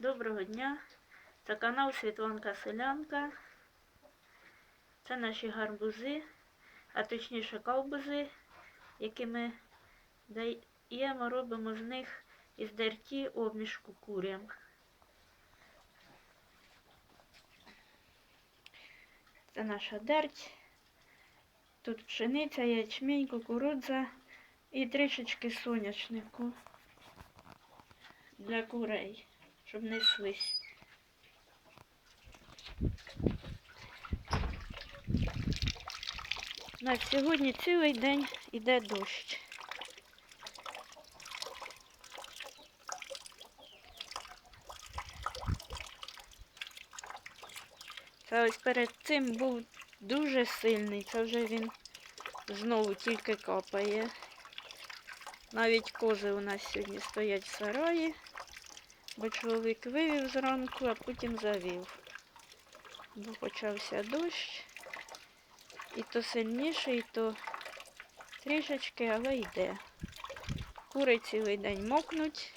Доброго дня. Це канал Світланка Селянка. Це наші гарбузи, а точніше ковбузи, які ми даємо, робимо з них із дерті обмішку курям. Це наша дерть. Тут пшениця, ячмінь, кукурудза і трішечки соняшнику для курей, щоб неслись. На сьогодні цілий день іде дощ. Це ось перед цим був дуже сильний, це вже він знову тільки капає. Навіть кози у нас сьогодні стоять в сараї, бо чоловік вивів зранку, а потім завів. Бо почався дощ. І то сильніше, і то трішечки, але йде. Кури цілий день мокнуть.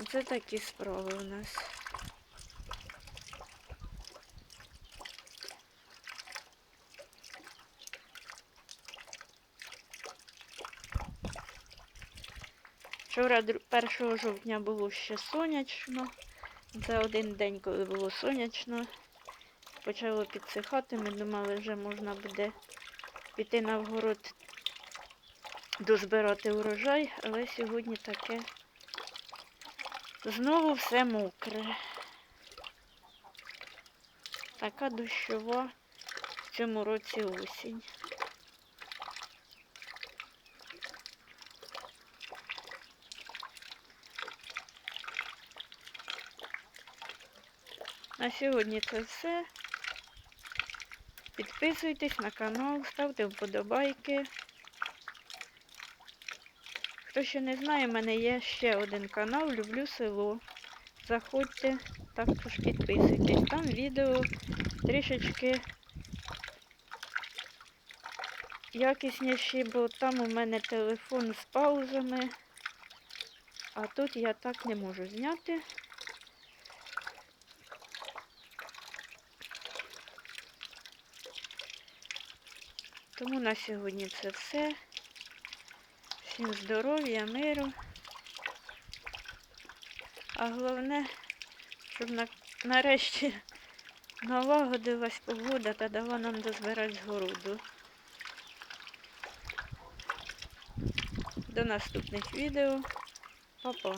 Оце такі справи у нас. Вчора, 1 жовтня, було ще сонячно. Це один день, коли було сонячно. Почало підсихати. Ми думали, вже можна буде піти на вгород дозбирати урожай, але сьогодні таке знову все мокре. Така дощова в цьому році осінь. На сьогодні це все. Підписуйтесь на канал, ставте вподобайки. Хто ще не знає, в мене є ще один канал Люблю село. Заходьте, також підписуйтесь. Там відео трішечки якісніші, бо там у мене телефон з паузами, а тут я так не можу зняти. Тому на сьогодні це все. Всім здоров'я, миру. А головне, щоб на, нарешті налагодилась погода та дала нам дозбирати з городу. До наступних відео. Па-па.